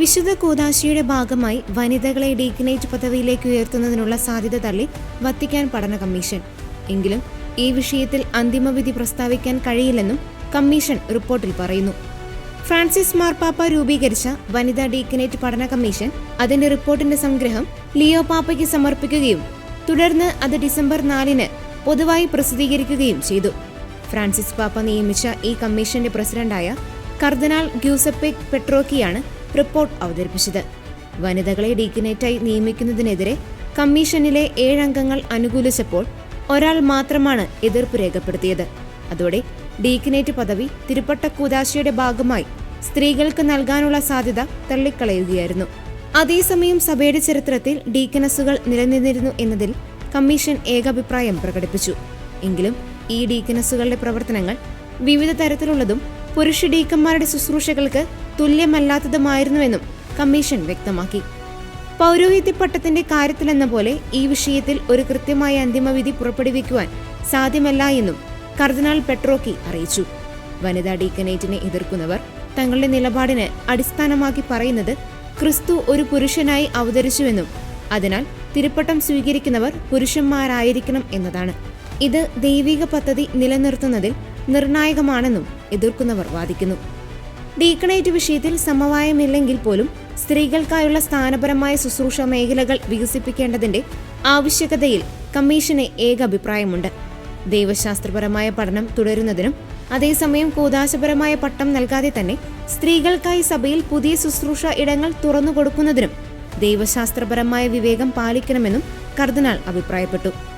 വിശുദ്ധ കൂതാശിയുടെ ഭാഗമായി വനിതകളെ ഡീക്കനേറ്റ് പദവിയിലേക്ക് ഉയർത്തുന്നതിനുള്ള സാധ്യത തള്ളി വത്തിക്കാൻ പഠന കമ്മീഷൻ. എങ്കിലും ഈ വിഷയത്തിൽ അന്തിമവിധി പ്രസ്താവിക്കാൻ കഴിയില്ലെന്നും കമ്മീഷൻ റിപ്പോർട്ടിൽ പറയുന്നു. ഫ്രാൻസിസ് മാർപ്പാപ്പ രൂപീകരിച്ച വനിതാ ഡീക്കനേറ്റ് പഠന കമ്മീഷൻ അതിന്റെ റിപ്പോർട്ടിന്റെ സംഗ്രഹം ലിയോ പാപ്പയ്ക്ക് സമർപ്പിക്കുകയും തുടർന്ന് അത് ഡിസംബർ നാലിന് പൊതുവായി പ്രസിദ്ധീകരിക്കുകയും ചെയ്തു. ഫ്രാൻസിസ് പാപ്പ നിയമിച്ച ഈ കമ്മീഷന്റെ പ്രസിഡന്റായ കർദിനാൾ ഗ്യൂസപ്പെ പെട്രോക്കിയാണ് റിപ്പോർട്ട് അവതരിപ്പിച്ചത്. വനിതകളെ ഡീക്കനേറ്റായി നിയമിക്കുന്നതിനെതിരെ കമ്മീഷനിലെ ഏഴംഗങ്ങൾ അനുകൂലിച്ചപ്പോൾ ഒരാൾ മാത്രമാണ് എതിർപ്പ് രേഖപ്പെടുത്തിയത്. അതോടെ ഡീക്കനേറ്റ് പദവി തിരുപ്പട്ട കൂതാശിയുടെ ഭാഗമായി സ്ത്രീകൾക്ക് നൽകാനുള്ള സാധ്യത തള്ളിക്കളയുകയായിരുന്നു. അതേസമയം സഭയുടെ ചരിത്രത്തിൽ ഡീക്കനസുകൾ നിലനിന്നിരുന്നു എന്നതിൽ കമ്മീഷൻ ഏകാഭിപ്രായം പ്രകടിപ്പിച്ചു. എങ്കിലും ഈ ഡീക്കനസുകളുടെ പ്രവർത്തനങ്ങൾ വിവിധ തരത്തിലുള്ളതും പുരുഷ ഡീക്കന്മാരുടെ ശുശ്രൂഷകൾക്ക് തുല്യമല്ലാത്തതുമായിരുന്നുവെന്നും കമ്മീഷൻ വ്യക്തമാക്കി. പൗരോഹിത്യ പട്ടത്തിന്റെ കാര്യത്തിലെന്ന പോലെ ഈ വിഷയത്തിൽ ഒരു കൃത്യമായ അന്തിമവിധി പുറപ്പെടുവിക്കുവാൻ സാധ്യമല്ല എന്നും കർദിനാൾ പെട്രോക്കി അറിയിച്ചു. വനിതാ ഡീക്കനേറ്റിനെ എതിർക്കുന്നവർ തങ്ങളുടെ നിലപാടിന് അടിസ്ഥാനമാക്കി പറയുന്നത് ക്രിസ്തു ഒരു പുരുഷനായി അവതരിച്ചുവെന്നും അതിനാൽ തിരുപ്പട്ടം സ്വീകരിക്കുന്നവർ പുരുഷന്മാരായിരിക്കണം എന്നതാണ്. ഇത് ദൈവിക പദ്ധതി നിലനിർത്തുന്നതിൽ നിർണായകമാണെന്നും എതിർക്കുന്നവർ വാദിക്കുന്നു. ഡീക്കണേറ്റ് വിഷയത്തിൽ സമവായമില്ലെങ്കിൽ പോലും സ്ത്രീകൾക്കായുള്ള സ്ഥാനപരമായ ശുശ്രൂഷ മേഖലകൾ വികസിപ്പിക്കേണ്ടതിന്റെ ആവശ്യകതയിൽ കമ്മീഷന് ഏക അഭിപ്രായമുണ്ട്. ദൈവശാസ്ത്രപരമായ പഠനം തുടരുന്നതിനും അതേസമയം കൂതാശപരമായ പട്ടം നൽകാതെ തന്നെ സ്ത്രീകൾക്കായി സഭയിൽ പുതിയ ശുശ്രൂഷ ഇടങ്ങൾ തുറന്നു തുറന്നുകൊടുക്കുന്നതിനും ദൈവശാസ്ത്രപരമായ വിവേകം പാലിക്കണമെന്നും കർദിനാൾ അഭിപ്രായപ്പെട്ടു.